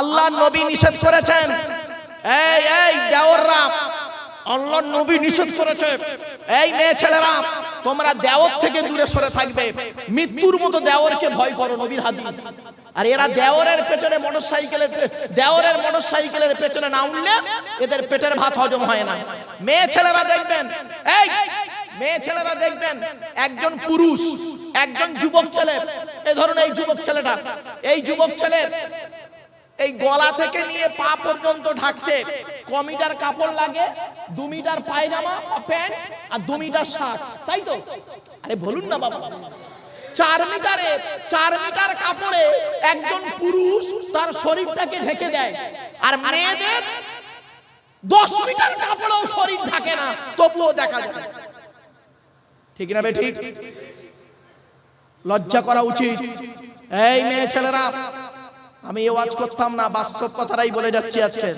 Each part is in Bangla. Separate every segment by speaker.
Speaker 1: আল্লাহ নবী নিষেধ করেছেন। এই এই দেওররা আল্লাহ নবী নিষেধ করেছে। এই মেয়ে ছেলেরা তোমরা দেওর থেকে দূরে সরে থাকবে। মৃত্যুর মতো দেওরকে ভয় করো নবীর হাদিস। আর এরা দেওরের পেছনে মোটরসাইকেলের দেওরের মোটরসাইকেলের পেছনে না উঠলে এদের পেটের ভাত হজম হয় না। মেয়ে ছেলেরা দেখবেন এই মেয়ে ছেলেরা দেখবেন একজন পুরুষ একজন যুবক ছেলে। এ ধরুন এই যুবক ছেলেটা এই যুবক ছেলের এই গলা থেকে নিয়ে পা পর্যন্ত ঢাকতে ক মিটার কাপড় লাগে, দু মিটার পায়জামা প্যান্ট, আর দু মিটার শার্ট, তাই তো? আরে বলুন না বাবা। চার মিটারে, চার মিটার কাপড়ে একজন পুরুষ তার শরীরটাকে ঢেকে দেয়, আর মেয়েদের দশ মিটার কাপড়েও শরীর ঢাকে না, তবুও দেখা যায়। ঠিক না ঠিক? লজ্জা করা উচিত। এই মেয়ে ছেলেরা আমি ওয়াজ করতাম না, বাস্তব কথাটাই বলে যাচ্ছি আজকে।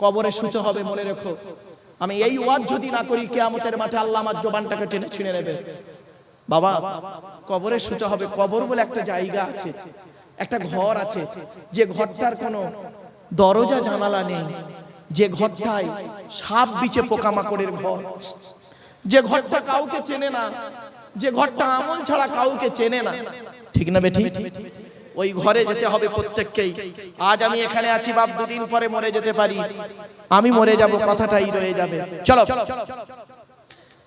Speaker 1: কবরে শুতে হবে, মনে রেখো। আমি এই ওয়াজ যদি না করি, কেয়ামতের মাঠে আল্লাহ আমার জবানটাকে টেনে ছিঁড়ে নেবে। বাবা, কবরে শুতে হবে, কবর বলে একটা জায়গা আছে, একটা ঘর আছে, যে ঘরটার কোনো দরজা, জানালা নেই। যে ঘরটায় সাপ বিচে পোকামাকড়ের ঘর। যে ঘরটা কাউকে চেনে না, যে ঘরটা আমল ছাড়া কাউকে চেনে না। ঠিক না বেঠি ওই ঘরে যেতে হবে প্রত্যেককেই। আজ আমি এখানে আছি, বাপ, দুদিন পরে মরে যেতে পারি। আমি মরে যাব, কথাটাই রয়ে যাবে। চলো।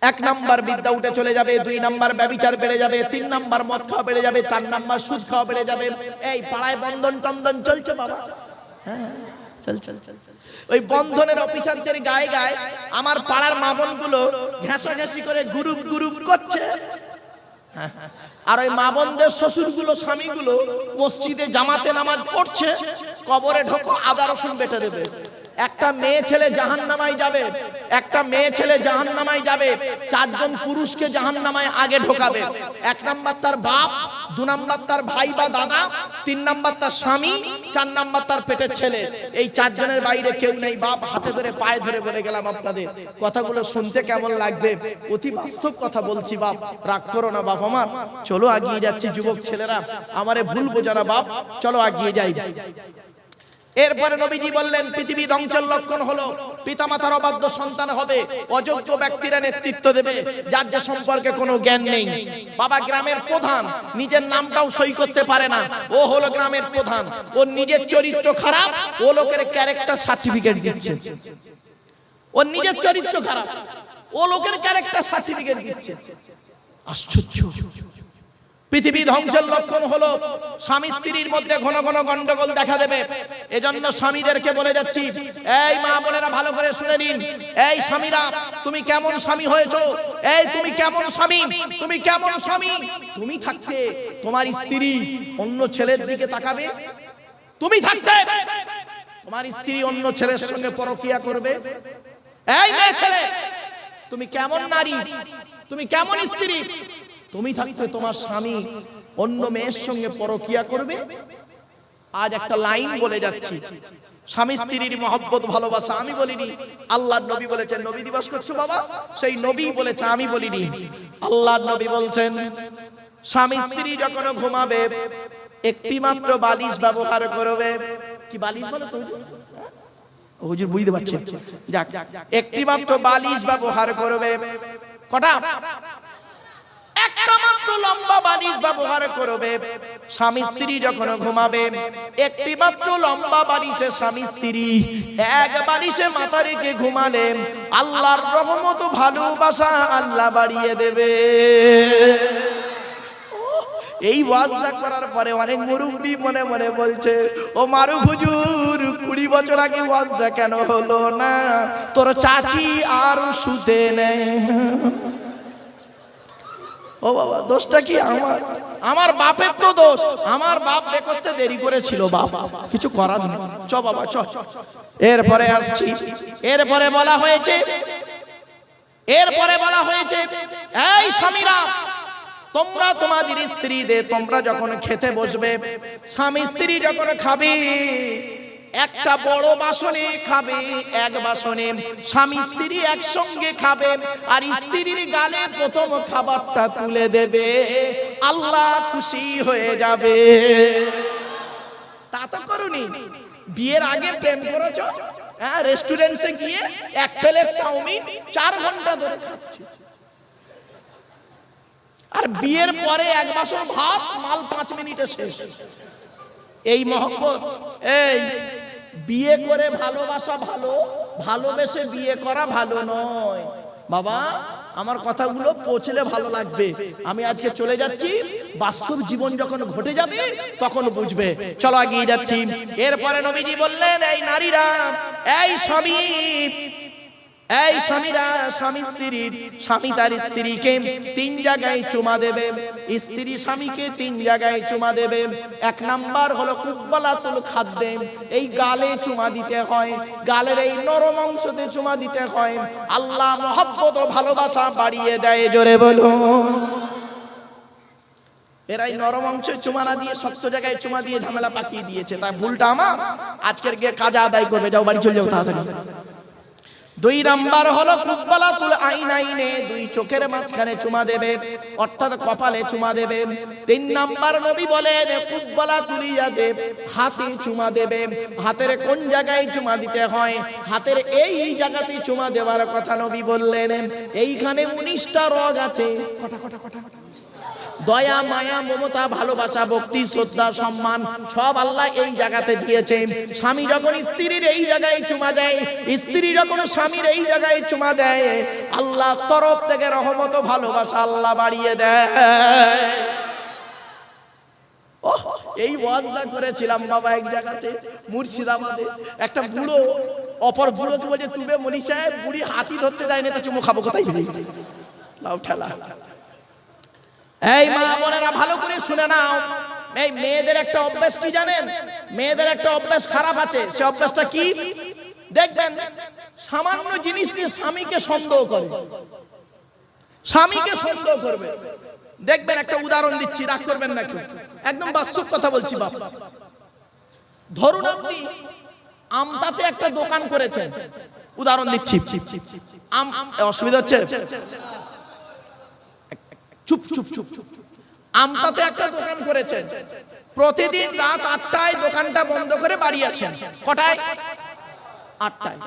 Speaker 1: এক নাম্বার বিদ্যা উঠে চলে যাবে, দুই নাম্বার ব্যবিচার বেড়ে যাবে, তিন নাম্বার মদ খাওয়া বেড়ে যাবে, চার নাম্বার সুদ খাওয়া বেড়ে যাবে। এই পাড়ায় বন্ধন টন্দন চলছে, বাবা। হ্যাঁ চল চল চল ওই বন্ধনের অফিসারদের গায়ে গায়ে আমার পাড়ার মামনগুলো ঘেঁষাঘেঁষি করে গুরুপ গুরুপ করছে। আর ওই মা বোনদের শ্বশুরগুলো স্বামী গুলো মসজিদে জামাতে নামাজ পড়ছে, কবরে ঢোকো, আদা রসুন বেটে দেবে। একটা মেয়ে ছেলে জাহান নামায় যাবে, একটা মেয়ে ছেলে জাহান নামায় যাবে, চারজন পুরুষকে জাহান নামায় আগে ঢোকাবে। এক নাম্বার তার বাপ, দু নাম্বার তার ভাই বা দাদা, তিন নাম্বার তার স্বামী, চার নাম্বার তার পেটের ছেলে। এই চারজনের বাইরে কেউ নেই। বাপ হাতে ধরে, পায়ে ধরে বলে গেলাম আপনাদের। কথাগুলো শুনতে কেমন লাগবে? অতি বাস্তব কথা বলছি বাপ। রাগ করো না বাপ আমার। চলো আগিয়ে যাচ্ছি যুবক ছেলেরা। আমারে ভুল বোঝা না বাপ। চলো আগিয়ে যাই। এরপরে নবীজি বললেন, পৃথিবী ধ্বংসের লক্ষণ হলো, পিতামাতার অবাধ্য সন্তান হবে, অযোগ্য ব্যক্তিরা নেতৃত্ব দেবে, যার যে সম্পর্কে কোনো জ্ঞান নেই। বাবা গ্রামের প্রধান, নিজের নামটাও সই করতে পারে না, ও হলো গ্রামের প্রধান, ওর নিজের চরিত্র খারাপ, ও লোকের ক্যারেক্টার সার্টিফিকেট দিচ্ছে। ওর নিজের চরিত্র খারাপ, ও লোকের ক্যারেক্টার সার্টিফিকেট দিচ্ছে। আশ্চর্য। পৃথিবী ধ্বংসের লক্ষণ হলো স্বামী স্ত্রীর মধ্যে ঘন ঘন গন্ডগোল দেখা দেবে। এজন্য স্বামীদেরকে বলে যাচ্ছি, এই মা বোনেরা ভালো করে শুনে নিন। এই স্বামীরা, তুমি কেমন স্বামী হয়েছো? এই তুমি কেমন স্বামী? তুমি কেমন স্বামী? তুমি থাকতে তোমার স্ত্রী অন্য ছেলের দিকে তাকাবে? তুমি থাকতে তোমার স্ত্রী অন্য ছেলের সঙ্গে পরকিয়া করবে? এই মেয়ে ছেলে, তুমি কেমন নারী? তুমি কেমন স্ত্রী? তুমি থাকতে তোমার স্বামী অন্য মেয়ের সঙ্গে পরকিয়া করবে? আজ একটা লাইন বলে যাচ্ছি। স্বামী স্ত্রীর মহব্বত, ভালোবাসা আমি বলিনি। আল্লাহ নবী বলেছেন, নবী দিবস করছ বাবা? সেই নবী বলেছে, আমি বলিনি। আল্লাহ নবী বলছেন, স্বামী স্ত্রী যখন ঘুমাবে একটি মাত্র বালিশ ব্যবহার করবে। কি বালিশ বলো তো? হুজুর বুঝতে পারছেন। যাক একটি মাত্র বালিশ ব্যবহার করবে। কটা? একটা মাত্র লম্বা বালিশ ব্যবহার করবে। স্বামী স্ত্রী যখন ঘুমাবে, একটি মাত্র লম্বা বালিশে স্বামী স্ত্রী এক বালিশে মাথা রেখে ঘুমালে আল্লাহর রহমত ভালোবাসা আল্লাহ বাড়িয়ে দেবে। এই ওয়াজটা করার পরে অনেক মুরব্বী মনে মনে বলছে, ও মারু হুজুর, কুড়ি বছর আগে ওয়াজটা কেন হলো না? তোর চাচি আর শুতে নেই। ও বাবা, দোষটা কি আমার? আমার বাপের তো দোষ। আমার বাপ বে করতে দেরি করেছিল বাবা কিছু করার নেই। চ বাবা, চ। এরপরে আসছি। এরপরে বলা হয়েছে, এরপরে বলা হয়েছে, এই স্বামীরা, তোমরা তোমাদের স্ত্রীদের, তোমরা যখন খেতে বসবে, স্বামী স্ত্রী যখন খাবে একটা বড় বাসনে খাবে, এক বাসনে স্বামী স্ত্রী একসঙ্গে খাবে, আর স্ত্রীর গালে প্রথম খাবারটা তুলে দেবে। আল্লাহ খুশি হয়ে যাবে। তা তো করুনি। বিয়ের আগে প্রেম করেছ? হ্যাঁ রেস্টুরেন্টে গিয়ে এক প্লেট চাউমিন চার ঘণ্টা ধরে খাচ্ছি। আর বিয়ের পরে এক বাসন ভাত, মাল পাঁচ মিনিটে শেষ। এই মহব্বত, এই বিয়ে করে ভালোবাসা ভালো, ভালোবেসে বিয়ে করা ভালো নয়। বাবা, আমার কথাগুলো পৌঁছলে ভালো লাগবে। আমি আজকে চলে যাচ্ছি, বাস্তব জীবন যখন ঘটে যাবে, তখন বুঝবে। চলো এগিয়ে যাচ্ছি। এরপরে নবীজি বললেন, এই নারীরা, এই স্বামী এই স্বামীরা, স্বামী স্ত্রীর স্বামী তার স্ত্রীকে তিন জায়গায় চুমা দেবে। স্ত্রী স্বামীকে তিন জায়গায় চুমা দেবে। এক নাম্বার হলো কুব্বালাতুল খাদ্যে, এই গালে চুমা দিতে হয়। গালের এই নরম অংশতে চুমা দিতে হয়। আল্লাহ মহব্বত ও ভালোবাসা বাড়িয়ে দেয়, জোরে বলো। এরাই নরম অংশে চুমা না দিয়ে, শক্ত জায়গায় চুমা দিয়ে ঝামেলা পাকিয়ে দিয়েছে। তাই ভুলটা আমার। আজকের গিয়ে কাজে আদায় করবে। যাও বাড়ি চলে যাও তাড়াতাড়ি। দুই নাম্বার হলো কুব্বালাতুল আইন আইনে দুই চোখের মাঝখানে চুমা দেবে, অর্থাৎ কপালে চুমা দেবে। তিন নাম্বার নবী বলেন কুব্বালা তুলিয়া দেব হাতে চুমা দেবে। হাতের কোন জায়গায় চুমা দিতে হয়? হাতের এই জায়গাতে চুমা দেওয়ার কথা নবী বললেন। এইখানে উনিশটা রগ আছে। কটা কটা কটা কটা? দয়া, মায়া, মমতা, ভালোবাসা, ভক্তি, শ্রদ্ধা, সম্মান, সব আল্লাহ এই জায়গাতে দিয়েছেন। স্বামী যখন স্ত্রীর এই জায়গায় চুমা দেয়, স্ত্রী যখন স্বামীর এই জায়গায় চুমা দেয় আল্লাহ তরফ থেকে রহমত ভালোবাসা আল্লাহ বাড়িয়ে দেয়। এই ওয়াজটা করেছিলাম বাবা এক জায়গাতে, মুর্শিদাবাদে। একটা বুড়ো, অপর বুড়ো বুড়োকে বলছে, তুবে মনি সাহেব, বুড়ি হাতি ধরতে দেয় না তো চুমো খাব কোথায়? লাউ ঠেলা। এই মা বোনেরা, ভালো করে শুনে নাও। এই মেয়েদের একটা অভ্যাস কি জানেন? মেয়েদের একটা অভ্যাস খারাপ আছে। সে অভ্যাসটা কি? দেখবেন, সামান্য জিনিস দিয়ে স্বামীকে সন্দেহ করে। স্বামীকে সন্দেহ করবে। দেখবেন, একটা উদাহরণ দিচ্ছি, রাগ করবেন না কেউ। একদম বাস্তব কথা বলছি, বাপ। ধরুন আপনি আমতাতে একটা দোকান করেছেন। উদাহরণ দিচ্ছি। অসুবিধা হচ্ছে? চুপ চুপ চুপ চুপ আমতাতে একটা দোকান করেছেন। প্রতিদিন রাত আটটায় দোকানটা বন্ধ করে বাড়ি আসেন। কটায়? আটটায়।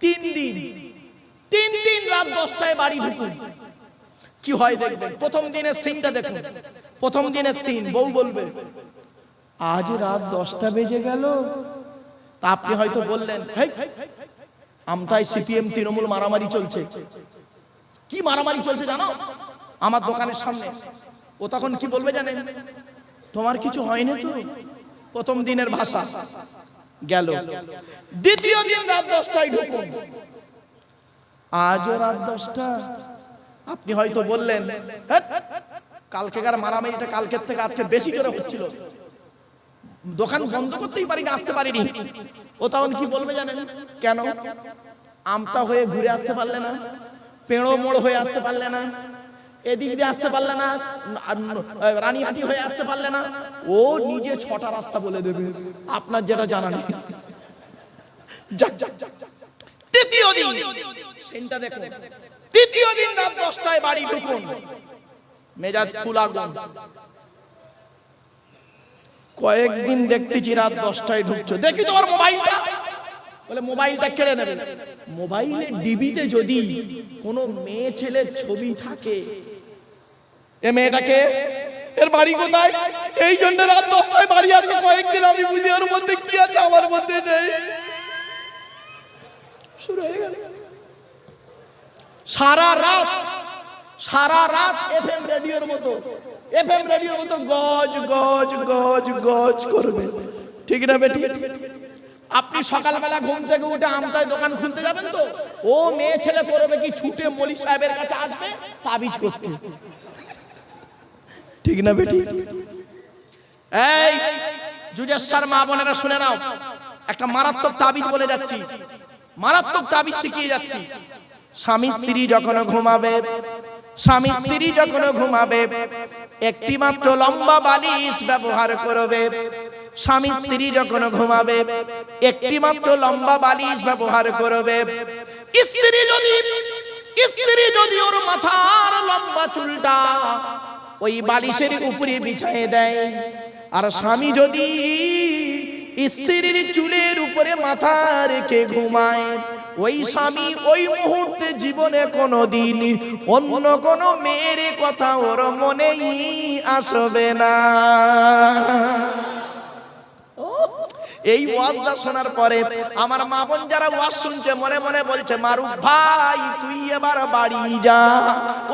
Speaker 1: তিন দিন। তিন দিন রাত দশটায় বাড়ি ঢুকুন। কি হয় দেখবেন? প্রথম দিনের সিনটা দেখুন। প্রথম দিনের সিন বউ বলবে আজ রাত দশটা বেজে গেল। তা আপনি হয়তো বললেন "হেই, আমতায় সিপিএম তৃণমূল মারামারি চলছে। কি মারামারি চলছে জানো? আমার দোকানের সামনে। ও তখন কি বলবে জানেন? তোমার কিছু হয়নি তো? প্রথম দিনের ভাষা। গেল। দ্বিতীয় দিন রাত দশটায় ঢুকুন। আজও রাত দশটা। আপনি হয়তো বললেন "হেৎ, কালকেকার মারামারিটা কালকের থেকে আজকে বেশি করে হচ্ছিল? দোকান বন্ধ করতেই পারিনি আসতে পারিনি। ও তখন কি বলবে জানেন? কেন? আমতা হয়ে ঘুরে আসতে পারলে না? পেড়ো মোড় হয়ে আসতে পারলে না, এদিক দিয়ে আসতে পারলে না রানীহাটি হয়ে আসতে পারলে না, ও নিজে ছটা রাস্তা বলে দেবে, আপনার যেটা জানা নেই। তৃতীয় দিন, সেনটা দেখুন তৃতীয় দিন রাত দশটায় বাড়ি ঢুকুন, মেজাজ ফুল আগুন। কয়েকদিন দেখতেছি রাত দশটায় ঢুকছো, দেখি তোমার মোবাইলটা। বলে, মোবাইলটা কেড়ে নেবে। মোবাইলে ডিবিতে যদি কোনো মেয়ে ছেলের ছবি থাকে, এ মেয়েটাকে এর বাড়ি কোথায়? এই জন্য রাত দশটায় বাড়ি আছে, কয়েকদিন আমি বুঝি ওর মধ্যে কি আছে, আমার মধ্যে নেই। শুরু হয়ে গেল। সারা রাত সারা রাত এফএম রেডিওর মতো, এফএম রেডিওর মতো গজ গজ গজ গজ করবে। ঠিক না বেটি? আপনি সকালবেলা ঘুম থেকে উঠে আমতায় দোকান খুলতে যাবেন তো। ও মেয়ে ছেলে করবে কি ছুটে মলি সাহেবের কাছে আসবে? তাবিজ করতে। ঠিক না বেটি? এই জুজেশ্বর মা বোনেরা শুনে নাও। একটা মারাত্মক তাবিজ বলে যাচ্ছি। মারাত্মক তাবিজ শিখিয়ে যাচ্ছি। স্বামী স্ত্রী যখন ঘুমাবে, স্বামী স্ত্রী যখন ঘুমাবে, একটি মাত্র লম্বা বালিশ ব্যবহার করবে। স্বামী স্ত্রী যখন ঘুমাবে একটি মাত্র লম্বা বালিশ ব্যবহার করবে। স্ত্রী যদি স্ত্রী যদি ওর মাথার লম্বা চুলটা ওই বালিশের উপরে বিছায়ে দেয়, আর স্বামী যদি স্ত্রীর চুলের উপরে মাথা রেখে ঘুমায়, ওই স্বামী ওই মুহূর্তে জীবনে কোনো দিন অন্য কোনো মেয়ের কথা ওর মনেই আসবে না। এই ওয়াজটা শোনার পরে আমার মা বোন যারা ওয়াজ শুনছে, মনে মনে বলছে, মারুফ ভাই, তুই এবার বাড়ি যা।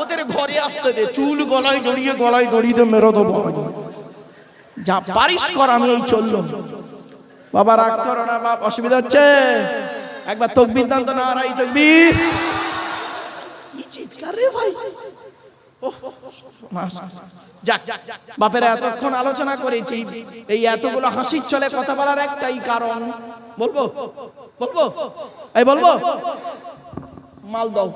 Speaker 1: ওদের ঘরে আসতে দে, চুল গলায় জড়িয়ে গলায় জড়িয়ে মেরো দেবো। যা পারিস কর, আমি এই চললাম। বাবা, রাগ করো না, বাপ, অসুবিধা হচ্ছে? একবার তকবির দান তো না রাই তকবির। কি চিৎকার রে ভাই? যাক বাপেরা এতক্ষণ আলোচনা করেছি। এই এতগুলো হাসির চলে কথা বলার একটাই কারণ বলব? বলব? এই বলব? মাল দাও।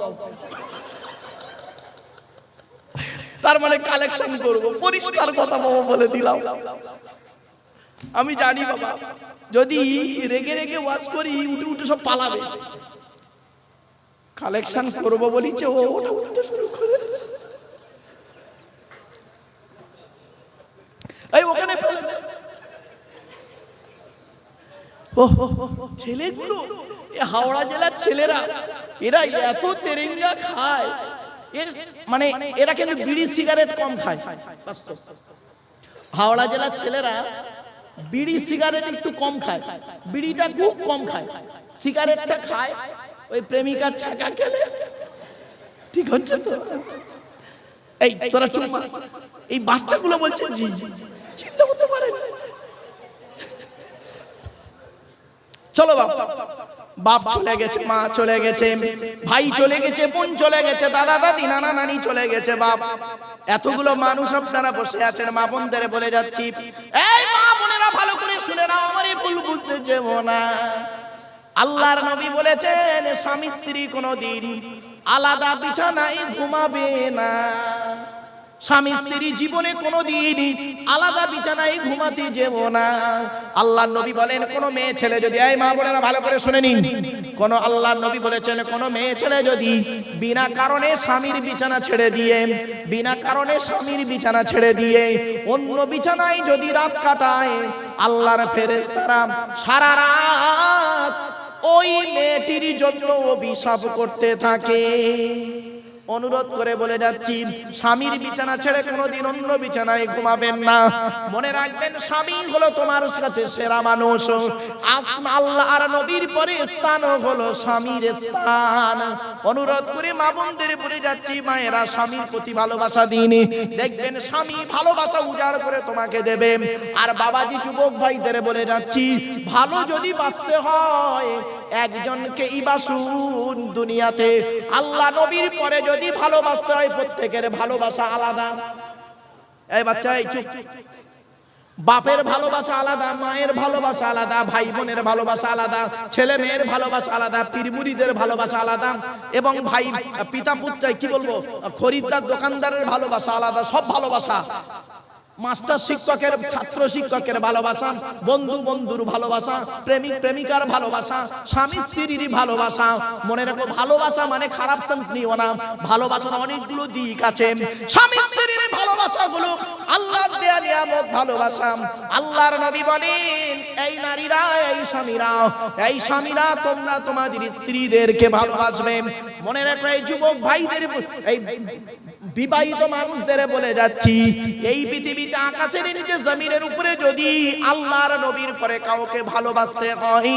Speaker 1: তার মানে কালেকশন করব। পরিষ্কার কথা বাবা বলে দিলাম। আমি জানি বাবা যদি রেগে রেগে ওয়াজ করি উঠে উঠে সব পালাবে। কালেকশন করব বলিছে ও ওটা উঠতে শুরু করেছে এই ওখানে ফেলে দে ও ছেলেগুলো, এ হাওড়া জেলার ছেলেরা, এরা এত তেরেঙ্গা খায়। মানে এরা কিন্তু বিড়ি সিগারেট কম খায়। হাওড়া জেলার ছেলেরা বিড়ি সিগারেট একটু কম খায়। বিড়িটা খুব কম খায়। সিগারেটটা খায়, ওই প্রেমিকার ছাকা খেলে। ঠিক হচ্ছে তো? এই, তোরা চুপ এই বাচ্চাগুলো বলছে জি, চিন্তা করতে পারে না। চলো বাবা বাপ। চলে গেছে, মা চলে গেছে, ভাই চলে গেছে, বোন চলে গেছে, দাদা, দাদি, নানা, নানি চলে গেছে, বাপ। এতগুলো মানুষ আপনারা বসে আছেন, মা বোনদের বলে যাচ্ছি, এই মা বোনেরা ভালো করে শুনে নাও, আমার এই ভুল বুঝতে যেও না। আল্লাহর নবী বলেছেন, স্বামী স্ত্রী কোনো দিন আলাদা বিছানায় ঘুমাবে না। স্বামী স্ত্রী জীবনে কোনো দিন আলাদা বিছানায় ঘুমাতে যেও না। আল্লাহ নবী বলেন, কোন মেয়ে ছেলে যদি, এই মা বোনেরা ভালো করে শুনে নিন। কোন আল্লাহ নবী বলেছেন, কোন মেয়ে ছেলে যদি বিনা কারণে স্বামীর বিছানা ছেড়ে দিয়ে, বিনা কারণে স্বামীর বিছানা ছেড়ে দিয়ে অন্য বিছানায় যদি রাত কাটায়, আল্লাহর ফেরেশতারা সারা রাত ওই মেয়েটির জন্য অভিশাপ করতে থাকে। অনুরোধ করে বলে যাচ্ছি, স্বামীর বিছানা ছেড়ে কোনোদিন অন্য বিছানায় ঘুমাবেন না। মনে রাখবেন, স্বামী হলো তোমার কাছে সেরা মানুষ। আসমা আল্লাহ আর নবীর পরে স্থান হলো স্বামীর স্থান। অনুরোধ করে মা বোনদের বলে যাচ্ছি, মায়েরা স্বামীর প্রতি ভালোবাসা দিন। দেখবেন, স্বামী ভালোবাসা উজাড় করে তোমাকে দেবে। আর বাবাজি যুবক ভাইদের বলে যাচ্ছি, ভালো যদি বাঁচতে হয় একজনকে ইবাসুন দুনিয়াতে। আল্লাহ নবীর পরে যদি ভালোবাসতে হয়, প্রত্যেকের ভালোবাসা আলাদা। এই বাচ্চা, এই চুপ। বাপের ভালোবাসা আলাদা, মায়ের ভালোবাসা আলাদা ভাই বোনের ভালোবাসা আলাদা, ছেলে মেয়ের ভালোবাসা আলাদা, পীরমুড়িদের ভালোবাসা আলাদা, এবং ভাই পিতা পুত্র কি বলব, খরিদ্দার, দোকানদারের ভালোবাসা আলাদা, সব ভালোবাসা। মাস্টার শিক্ষকের, ছাত্র শিক্ষকের ভালোবাসা, বন্ধু বন্ধুর ভালোবাসা, প্রেমিক প্রেমিকার ভালোবাসা, স্বামী স্ত্রীর ভালোবাসা। মনে রাখো, ভালোবাসা মানে খারাপ সেন্স নিও না। ভালোবাসার অনেকগুলো দিক আছে। স্বামী স্ত্রীর ভালোবাসা গুলো আল্লাহ দেয়া নিয়ামত ভালোবাসা। আল্লাহর নবী বলেন, এই নারীরা, এই স্বামীরা এই স্বামীরা তোমরা তোমাদের স্ত্রীদেরকে ভালোবাসবে। মনে রাখো, এই যুবক ভাইদের, এই বিবাহিত মানুষদের বলে যাচ্ছি, এই পৃথিবীতে আকাশের নিচে জমিনের উপরে যদি আল্লাহর নবীর পরে কাউকে ভালোবাসতে হয়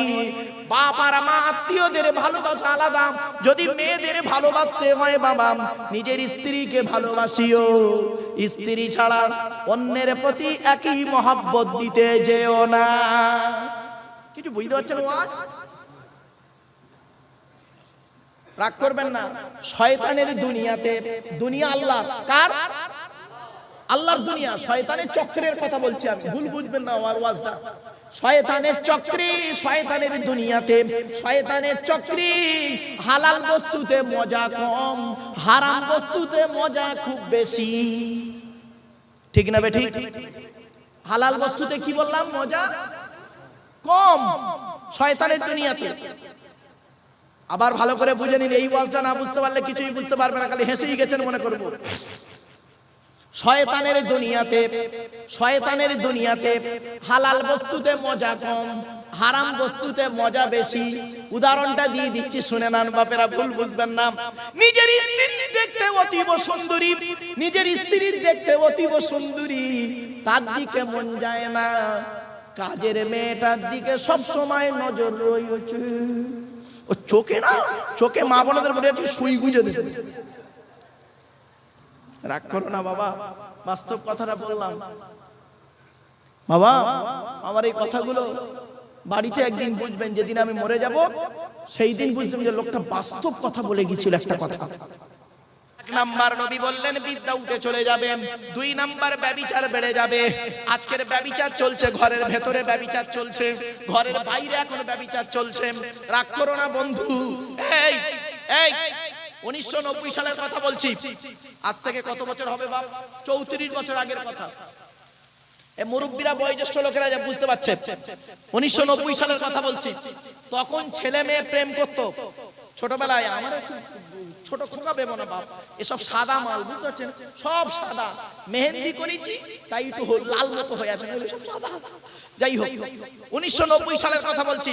Speaker 1: বাবার মা আত্মীয়দের ভালোবাসা আলাদা। যদি মেয়েদের ভালোবাসতে হয়, বাবা, নিজের স্ত্রীকে ভালোবাসিও। স্ত্রী ছাড়া অন্যের প্রতি একই মহাব্বত দিতে যেও না। কিছু বুঝতে পারছেন রাগ করবেন না। শয়তানের দুনিয়াতে দুনিয়া আল্লাহ কার? আল্লাহর দুনিয়া। শয়তানের চক্রের কথা বলছি আমি। ভুল বুঝবেন না আমার ওয়াজটা। শয়তানের চক্রে, শয়তানের দুনিয়াতে, শয়তানের চক্রে হালাল বস্তুতে মজা কম, হারাম বস্তুতে মজা খুব বেশি। ঠিক না বে ঠিক? হালাল বস্তুতে কি বললাম? মজা কম। শয়তানের দুনিয়াতে। আবার ভালো করে বুঝে নিন, এই ওয়াজটা না বুঝতে পারলে কিছুই বুঝতে পারবে না, খালি হেসেই গেছেন মনে করব। শয়তানের দুনিয়াতে শয়তানের দুনিয়াতে হালাল বস্তুতে মজা কম, হারাম বস্তুতে মজা বেশি। উদাহরণটা দিয়ে দিচ্ছি, শুনে নান বাপেরা, ভুল বুঝবেন না। নিজের স্ত্রী দেখতে অতীব সুন্দরী, নিজের স্ত্রী দেখতে অতীব সুন্দরী, তার দিকে মন যায় না। কাজের মেয়েটার দিকে সব সময় নজর রয়েছে। ও চোখে না? চোখে মা বোনদের মনে একটু সুই গুঁজে দেবে। রাগ করো না বাবা, বাস্তব কথাটা বললাম। বাবা, আমার এই কথাগুলো বাড়িতে একদিন বুঝবেন, যেদিন আমি মরে যাব, সেই দিন বুঝবেন যে লোকটা বাস্তব কথা বলে গিয়েছিল একটা কথা। কথা বলছি। আজ থেকে কত বছর হবে বাপ? চৌত্রিশ বছর আগের কথা। মুরব্বীরা, বয়োজ্যেষ্ঠ লোকেরা বুঝতে পারছে। উনিশশো নব্বই সালের কথা বলছি। তখন ছেলে মেয়ে প্রেম করত। ছোটবেলায় ছোট খোকা বেবো না বাপ। এসব সাদা মাল, বুঝতে পারছেন? সব সাদা। মেহেন্দি করেছি, তাই একটু লাল মতো হয়ে আছে। সব সাদা। যাই হোক, উনিশশো নব্বই সালের কথা বলছি।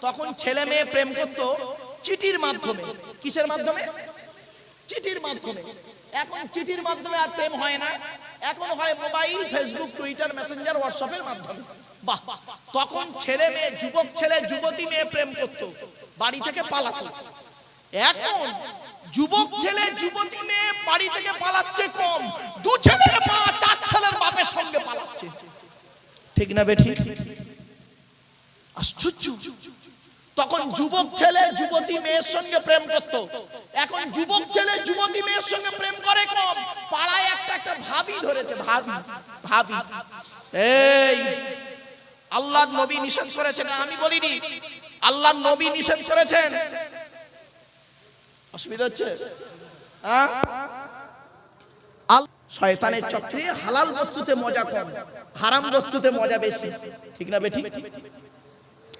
Speaker 1: তখন ছেলে মেয়ে প্রেম করত চিঠির মাধ্যমে। কিসের মাধ্যমে? চিঠির মাধ্যমে। এখন চিঠির মাধ্যমে আর প্রেম হয় না। এখন হয় মোবাইল, ফেসবুক, টুইটার, মেসেঞ্জার, হোয়াটসঅ্যাপের মাধ্যমে। বাহ! তখন ছেলে মেয়ে, যুবক ছেলে, যুবতী মেয়ে প্রেম করত। বাড়ি থেকে পালাতো। এখন যুবক ছেলে, যুবতী মেয়ে বাড়ি থেকে পালাচ্ছে কম। দু ছেলের মা, চার ছেলের বাপের সঙ্গে পালাচ্ছে। ঠিক না বেঠি আশ্চর্য। তখন যুবক ছেলে, যুবতী মেয়ের সঙ্গে প্রেম করত। এখন যুবক ছেলে, যুবতী মেয়ের সঙ্গে প্রেম করে কম। পাড়ায় একটা একটা ভাবি ধরেছে, ভাবি ভাবি। এই আল্লাহ নবী নিষেধ করেছেন, আমি বলিনি। আল্লাহ নবী নিষেধ করেছেন অসুবিধা হচ্ছে? হ্যাঁ? শয়তানের চক্রে হালাল বস্তুতে মজা কম, হারাম বস্তুতে মজা বেশি। ঠিক না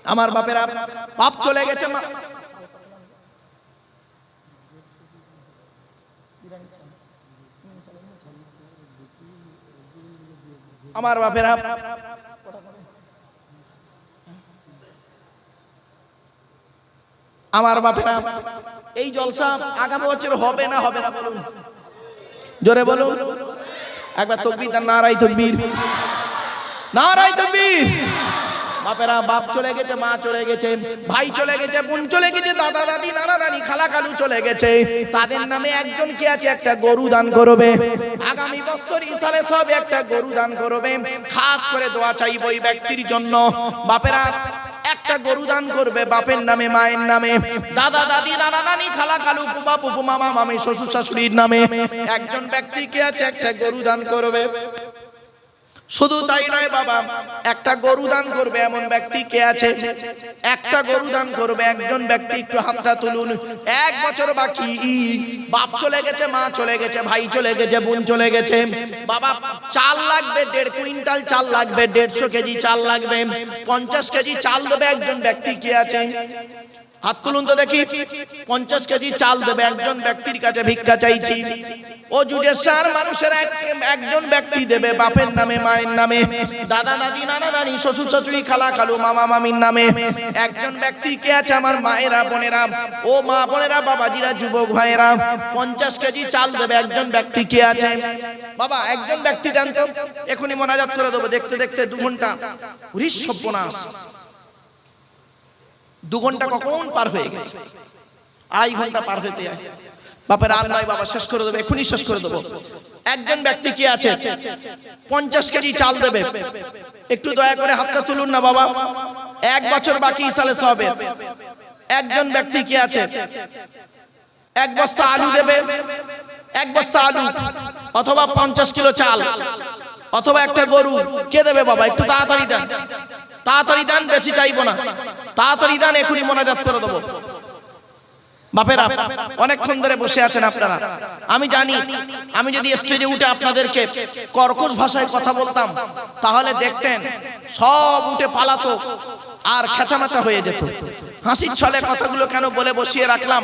Speaker 1: আমার বাপেরা পাপ চলে গেছে আমার বাপেরা আমার বাপেরা এই জলসা আগামী বছর হবে না হবে না বলুন? জোরে বলুন। একবার তকবীর তার নারাই তকবীর। নারাই তকবীর। বাপেরা, বাপ চলে গেছে, মা চলে গেছে, ভাই চলে গেছে, বোন চলে গেছে, দাদা, দাদি, নানা, নানি, খালা, খালু চলে গেছে। তাদের নামে একজন কি আছে? একটা গরু দান করবে। আগামী বছর ইসালে সব একটা গরু দান করবে। খাস করে দোয়া চাইব ওই ব্যক্তির জন্য। বাপেরা একটা গরু দান করবে, বাপের নামে, মায়ের নামে। দাদা, দাদি, নানা, নানি, খালা কালু পুপা পুপু মামা মামি শ্বশুর শাশুড়ির নামে। একজন ব্যক্তি কে আছে, একটা গরু দান করবে। শুধু তাই নয় বাবা, একটা গরু দান করবে এমন ব্যক্তি কে আছে? একটা গরু দান করবে একজন ব্যক্তি, একটু হাতটা তুলুন। এক বছর বাকি, বাপ চলে গেছে, মা চলে গেছে, ভাই চলে গেছে, বোন চলে গেছে। বাবা, চাল লাগবে, দেড় কুইন্টাল চাল লাগবে, দেড়শো কেজি চাল লাগবে। পঞ্চাশ কেজি চাল দেবে একজন ব্যক্তি কে আছে? হাত তুলুন তো দেখি। পঞ্চাশ কেজি চাল দেবে একজন ব্যক্তির কাছে ভিক্ষা চাইছি। ও জুডেশার মানুষের একজন ব্যক্তি দেবে বাপের নামে, মায়ের নামে। দাদা, দাদি, নানা, নানি, শ্বশুর, শাশুড়ি, খালা খালু মামা, মামির নামে। একজন ব্যক্তি কে আছে আমার মায়েরা, বোনেরা? ও মা, বোনেরা, বাবাজিরা, যুবক ভাইয়েরা। পঞ্চাশ কেজি চাল দেবে একজন ব্যক্তি কে আছে? বাবা, একজন ব্যক্তি জানতো এখনই মোনাজাত করে দেবো। দেখতে দেখতে দু ঘণ্টা। সর্বনাশ দু ঘণ্টা কখন পার হয়ে গেছে? আড়াই ঘণ্টা পার হইতে বাপের আর নয় বাবা শেষ করে দেবো এখনই শেষ করে দেবো। একজন ব্যক্তি কি আছে? পঞ্চাশ কেজি চাল দেবে। একটু দয়া করে হাতটা তুলুন না বাবা। এক বছর বাকি সালে সবে। একজন ব্যক্তি কি আছে? এক বস্তা আলু দেবে। এক বস্তা আলু। অথবা পঞ্চাশ কিলো চাল। অথবা একটা গরু। কে দেবে বাবা? একটু তাড়াতাড়ি দেন। তাড়াতাড়ি দেন বেশি চাইব না। তাড়াতাড়ি দেন এখনই মোনাজাত করে দেবো। বাপেরা, অনেকক্ষণ ধরে বসে আছেন আপনারা। আমি জানি, আমি যদি স্টেজে উঠে আপনাদেরকে কর্কশ ভাষায় কথা বলতাম, তাহলে দেখতেন সব উঠে পালাতো আর খেচামাচা হয়ে যেত। হাসির ছলে কথাগুলো কেন বলে বসিয়ে রাখলাম?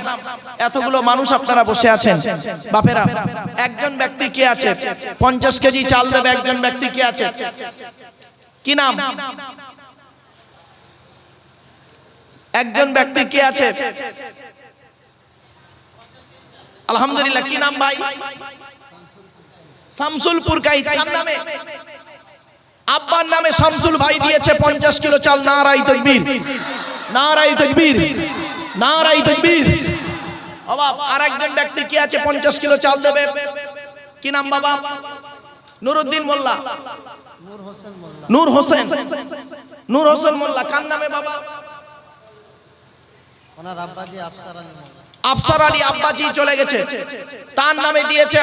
Speaker 1: এতগুলো মানুষ আপনারা বসে আছেন। বাপেরা, একজন ব্যক্তি কে আছে? পঞ্চাশ কেজি চাল দেবে একজন ব্যক্তি কে আছে? কি নাম? একজন ব্যক্তি কে আছে? আলহামদুলিল্লাহ কি নাম ভাই? শামসুলপুর কাই কার নামে? আব্বার নামে শামসুল ভাই দিয়েছে পঞ্চাশ কিলো চাল নারাই তকবীর। নারাই তকবীর। নারাই তকবীর। বাবা আর একজন ব্যক্তি কি আছে? পঞ্চাশ কিলো চাল দেবে। কি নাম বাবা? নুরুদ্দিন মোল্লা।
Speaker 2: নূর হোসেন মোল্লা।
Speaker 1: নূর হোসেন। নূর হোসেন মোল্লা কার নামে বাবা
Speaker 2: ওনার আব্বাজি আফসার আলী মোল্লা
Speaker 1: আফসার আলী আব্বাজি চলে গেছে। তার নামে দিয়েছে